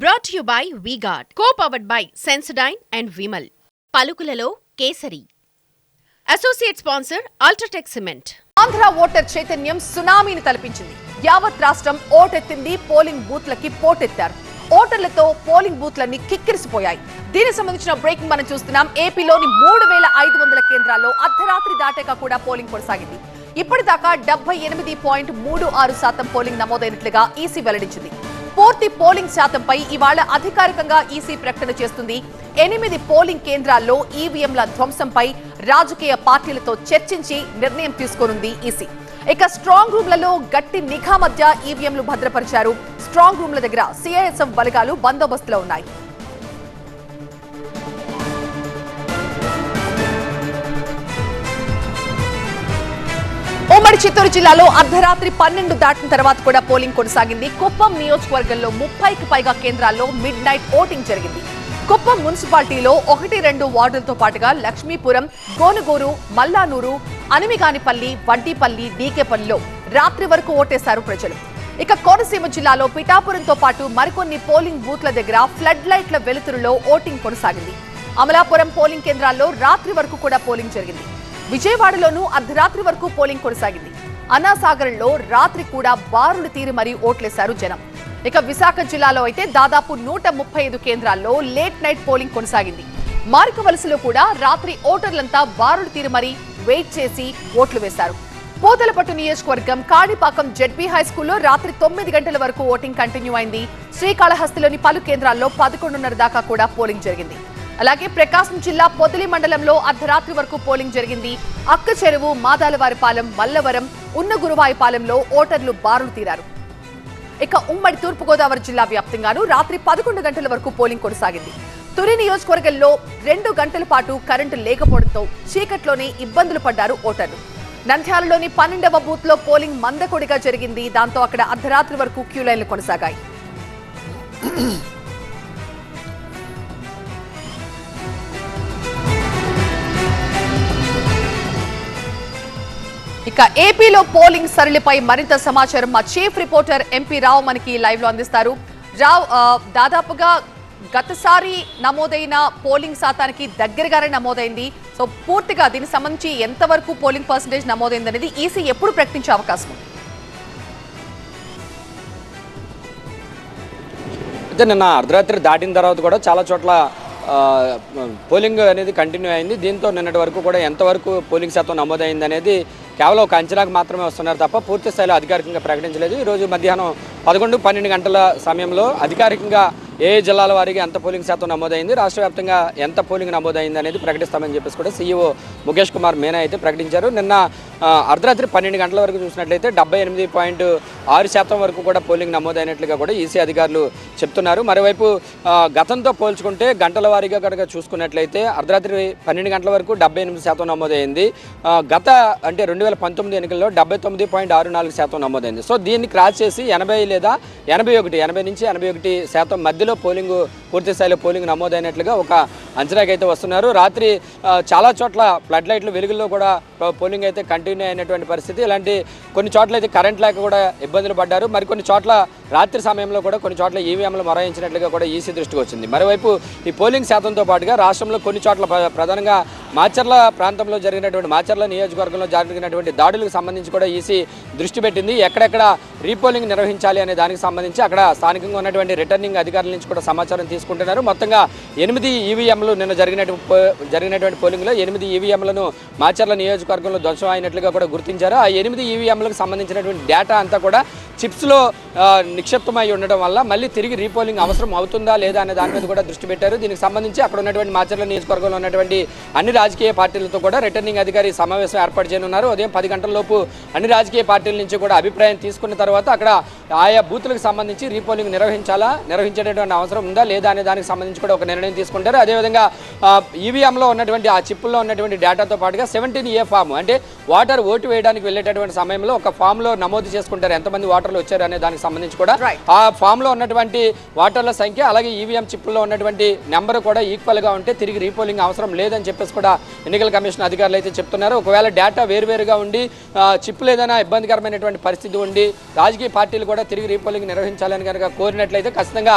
Brought you by VGuard co powered by Sensodyne and Vimal పలుకులలో kesari. Associate sponsor UltraTech cement Andhra voter చైతన్యం సునామీని తలపించింది. యావత్ రాష్ట్రం ఓటెత్తింది polling బూత్లకి పోటెత్తారు. ఓటర్లతో polling బూత్లన్నీ కిక్కిరిసిపోయాయి. దీనికి సంబంధించిన బ్రేకింగ్ మనం చూస్తున్నాం. ఏపీలోని మూడు వేల ఐదు వందల కేంద్రాల్లో అర్ధరాత్రి దాటాక కూడా పోలింగ్ కొనసాగింది. ఇప్పటిదాకా డెబ్బై ఎనిమిది పాయింట్ మూడు ఆరు శాతం పోలింగ్ నమోదైనట్లుగా ఈసీ వెల్లడించింది. పూర్తి పోలింగ్ శాతంపై ఇవాళ అధికారికంగా ఈసీ ప్రకటన చేస్తుంది. ఎనిమిది పోలింగ్ కేంద్రాల్లో ఈవీఎంల ధ్వంసంపై రాజకీయ పార్టీలతో చర్చించి నిర్ణయం తీసుకోనుంది ఈసీ. ఇక స్ట్రాంగ్ రూమ్లలో గట్టి నిఘా మధ్య ఈవీఎంలు భద్రపరిచారు. స్ట్రాంగ్ రూమ్ల దగ్గర సిఐఎస్ఎఫ్ బలగాలు బందోబస్తులో ఉన్నాయి. ఉమ్మడి చిత్తూరు జిల్లాలో అర్ధరాత్రి పన్నెండు దాటిన తర్వాత కూడా పోలింగ్ కొనసాగింది. కుప్పం నియోజకవర్గంలో ముప్పైకి పైగా కేంద్రాల్లో మిడ్ నైట్ ఓటింగ్ జరిగింది. కుప్పం మున్సిపాలిటీలో ఒకటి రెండు వార్డులతో పాటుగా లక్ష్మీపురం గోనుగూరు మల్లానూరు అనిమిగానిపల్లి వడ్డీపల్లి డీకేపల్లిలో రాత్రి వరకు ఓటేశారు ప్రజలు. ఇక కోనసీమ జిల్లాలో పిఠాపురంతో పాటు మరికొన్ని పోలింగ్ బూత్ల దగ్గర ఫ్లడ్ లైట్ల వెలుతురులో ఓటింగ్ కొనసాగింది. అమలాపురం పోలింగ్ కేంద్రాల్లో రాత్రి వరకు కూడా పోలింగ్ జరిగింది. విజయవాడలోనూ అర్ధరాత్రి వరకు పోలింగ్ కొనసాగింది. అన్నాసాగరంలో రాత్రి కూడా బారులు తీరి మరీ ఓట్లేశారు జనం. ఇక విశాఖ జిల్లాలో అయితే దాదాపు నూట ముప్పై ఐదు కేంద్రాల్లో లేట్ నైట్ పోలింగ్ కొనసాగింది. మారికవలసలో కూడా రాత్రి ఓటర్లంతా బారులు తీరి మరీ వెయిట్ చేసి ఓట్లు వేశారు. పోతలపట్టు నియోజకవర్గం కాణిపాకం జెడ్పీ హై స్కూల్లో రాత్రి తొమ్మిది గంటల వరకు ఓటింగ్ కంటిన్యూ అయింది. శ్రీకాళహస్తిలోని పలు కేంద్రాల్లో పదకొండున్నర దాకా కూడా పోలింగ్ జరిగింది. అలాగే ప్రకాశం జిల్లా పొదిలి మండలంలో అర్ధరాత్రి వరకు పోలింగ్ జరిగింది. అక్క చెరువు మాదాలవారిపాలెం మల్లవరం ఉన్న గురువాయిపాలెంలో ఓటర్లు బారులు తీరారు. ఇక ఉమ్మడి తూర్పుగోదావరి జిల్లా వ్యాప్తంగాను రాత్రి పదకొండు గంటల వరకు పోలింగ్ కొనసాగింది. తొలి నియోజకవర్గంలో రెండు గంటల పాటు కరెంటు లేకపోవడంతో చీకట్లోనే ఇబ్బందులు పడ్డారు ఓటర్లు. నంద్యాలలోని పన్నెండవ బూత్లో పోలింగ్ మందకొడిగా జరిగింది. దాంతో అక్కడ అర్ధరాత్రి వరకు క్యూ లైన్లు కొనసాగాయి. ఇక ఏపీలో పోలింగ్ సరళిపై మరింత సమాచారం మా చీఫ్ రిపోర్టర్ ఎంపీ రావు మనకి లైవ్లో అందిస్తారు. రావు దాదాపుగా గతసారి నమోదైన పోలింగ్ శాతానికి దగ్గరగానే నమోదైంది. సో పూర్తిగా దీనికి సంబంధించి ఎంతవరకు పోలింగ్ పర్సంటేజ్ నమోదైంది అనేది ఈసీ ఎప్పుడు ప్రకటించే అవకాశం ఉంది? అయితే నిన్న అర్ధరాత్రి దాటిన తర్వాత కూడా చాలా చోట్ల పోలింగ్ అనేది కంటిన్యూ అయింది. దీంతో నిన్నటి వరకు కూడా ఎంతవరకు పోలింగ్ శాతం నమోదైంది అనేది కేవలం ఒక అంచనాకు మాత్రమే వస్తున్నారు తప్ప పూర్తి స్థాయిలో అధికారికంగా ప్రకటించలేదు. ఈరోజు మధ్యాహ్నం పదకొండు పన్నెండు గంటల సమయంలో అధికారికంగా ఏ జిల్లాల వారికి ఎంత పోలింగ్ శాతం నమోదైంది రాష్ట్ర వ్యాప్తంగా ఎంత పోలింగ్ నమోదైంది అనేది ప్రకటిస్తామని చెప్పేసి కూడా సీఈఓ ముఖేష్ కుమార్ మేనా అయితే ప్రకటించారు. నిన్న అర్ధరాత్రి పన్నెండు గంటల వరకు చూసినట్లయితే డెబ్బై ఎనిమిది పాయింట్ ఆరు శాతం వరకు కూడా పోలింగ్ నమోదైనట్లుగా కూడా ఈసీ అధికారులు చెప్తున్నారు. మరోవైపు గతంతో పోల్చుకుంటే గంటల వారీగా కనుక చూసుకున్నట్లయితే అర్ధరాత్రి పన్నెండు గంటల వరకు డెబ్బై ఎనిమిది శాతం నమోదైంది. గత అంటే రెండు వేల పంతొమ్మిది ఎన్నికల్లో డెబ్బై తొమ్మిది పాయింట్ ఆరు నాలుగు శాతం నమోదైంది. సో దీన్ని క్రాస్ చేసి ఎనభై లేదా ఎనభై ఒకటి ఎనభై నుంచి ఎనభై ఒకటి శాతం మధ్యలో పోలింగ్ పూర్తి స్థాయిలో పోలింగ్ నమోదైనట్లుగా ఒక అంచనాకైతే వస్తున్నారు. రాత్రి చాలా చోట్ల ఫ్లడ్ లైట్లు వెలుగుల్లో కూడా పోలింగ్ అయితే కంటి కంటిన్యూ అయినటువంటి పరిస్థితి. ఇలాంటి కొన్ని చోట్ల అయితే కరెంట్ లేక కూడా ఇబ్బందులు పడ్డారు. మరికొన్ని చోట్ల రాత్రి సమయంలో కూడా కొన్ని చోట్ల ఈవీఎంలు మొరాయించినట్లుగా కూడా ఈసీ దృష్టికి వచ్చింది. మరోవైపు ఈ పోలింగ్ శాతంతో పాటుగా రాష్ట్రంలో కొన్ని చోట్ల ప్రధానంగా మాచర్ల ప్రాంతంలో జరిగినటువంటి మాచర్ల నియోజకవర్గంలో జరిగినటువంటి దాడులకు సంబంధించి కూడా ఈసీ దృష్టి పెట్టింది. ఎక్కడెక్కడ రీపోలింగ్ నిర్వహించాలి అనే దానికి సంబంధించి అక్కడ స్థానికంగా ఉన్నటువంటి రిటర్నింగ్ అధికారుల నుంచి కూడా సమాచారం తీసుకుంటున్నారు. మొత్తంగా ఎనిమిది ఈవీఎంలు నిన్న జరిగినటువంటి జరిగినటువంటి పోలింగ్లో ఎనిమిది ఈవీఎంలను మాచర్ల నియోజకవర్గంలో ధ్వంసం అయినట్లుగా కూడా గుర్తించారు. ఆ ఎనిమిది ఈవీఎంలకు సంబంధించినటువంటి డేటా అంతా కూడా చిప్స్లో నిక్షిప్తమై ఉండడం వల్ల మళ్ళీ తిరిగి రీపోలింగ్ అవసరం అవుతుందా లేదా అనే దాని మీద కూడా దృష్టి పెట్టారు. దీనికి సంబంధించి అక్కడ ఉన్నటువంటి మాచర్ల నియోజకవర్గంలో ఉన్నటువంటి అన్ని రాజకీయ పార్టీలతో కూడా రిటర్నింగ్ అధికారి సమావేశం ఏర్పాటు చేయనున్నారు. ఉదయం పది గంటల లోపు అన్ని రాజకీయ పార్టీల నుంచి కూడా అభిప్రాయం తీసుకున్న తర్వాత అక్కడ ఆయా బూత్లకు సంబంధించి రీపోలింగ్ నిర్వహించాలా నిర్వహించేటటువంటి అవసరం ఉందా లేదా అనే దానికి సంబంధించి కూడా ఒక నిర్ణయం తీసుకుంటారు. అదేవిధంగా ఈవీఎంలో ఉన్నటువంటి ఆ చిప్పుల్లో ఉన్నటువంటి డేటాతో పాటుగా సెవెంటీన్ ఏ ఫామ్ అంటే వాటర్ ఓటు వేయడానికి వెళ్ళేటటువంటి సమయంలో ఒక ఫామ్లో నమోదు చేసుకుంటారు. ఎంతమంది ఓటర్లు వచ్చారు అనే దానికి సంబంధించి కూడా. ఆ ఫామ్లో ఉన్నటువంటి ఓటర్ల సంఖ్య అలాగే ఈవీఎం చిప్పుల్లో ఉన్నటువంటి నెంబర్ కూడా ఈక్వల్గా ఉంటే తిరిగి రీపోలింగ్ అవసరం లేదని చెప్పేసి కూడా ఎన్నికల కమిషన్ అధికారులు అయితే చెప్తున్నారు. ఒకవేళ డేటా వేరువేరుగా ఉండి చిప్పులు ఏదైనా ఇబ్బందికరమైనటువంటి పరిస్థితి ఉండి రాజకీయ పార్టీలు కూడా తిరిగి రీపోలింగ్ నిర్వహించాలని కనుక కోరినట్లయితే ఖచ్చితంగా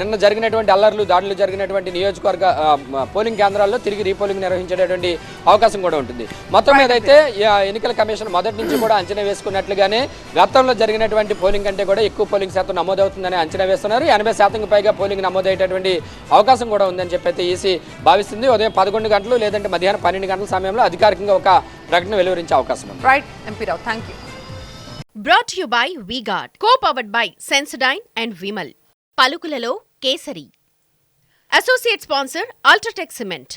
నిన్న జరిగినటువంటి అల్లర్లు దాడులు జరిగినటువంటి నియోజకవర్గ పోలింగ్ కేంద్రాల్లో తిరిగి రీపోలింగ్ నిర్వహించేటటువంటి అవకాశం కూడా ఉంటుంది. మొత్తం మీద అయితే ఎన్నికల కమిషన్ మొదటి నుంచి కూడా అంచనా వేసుకున్నట్లుగానే గతంలో జరిగినటువంటి పోలింగ్ కంటే కూడా ఎక్కువ పోలింగ్ శాతం నమోదవుతుందని అంచనా వేస్తున్నారు. ఎనభై శాతంకి పైగా పోలింగ్ నమోదయ్యేటటువంటి అవకాశం కూడా ఉందని చెప్పి అయితే ఈసీ భావిస్తుంది. ఉదయం పదకొండు గంటలు లేదంటే మధ్యాహ్నం పన్నెండు గంటల సమయంలో అధికారికంగా ఒక ప్రకటన వెలువరించే అవకాశం ఉంది. Right MP Rao thank you brought you by VGuard co powered by Sensodyne and Vimal పలుకులలో kesari. Associate sponsor UltraTech cement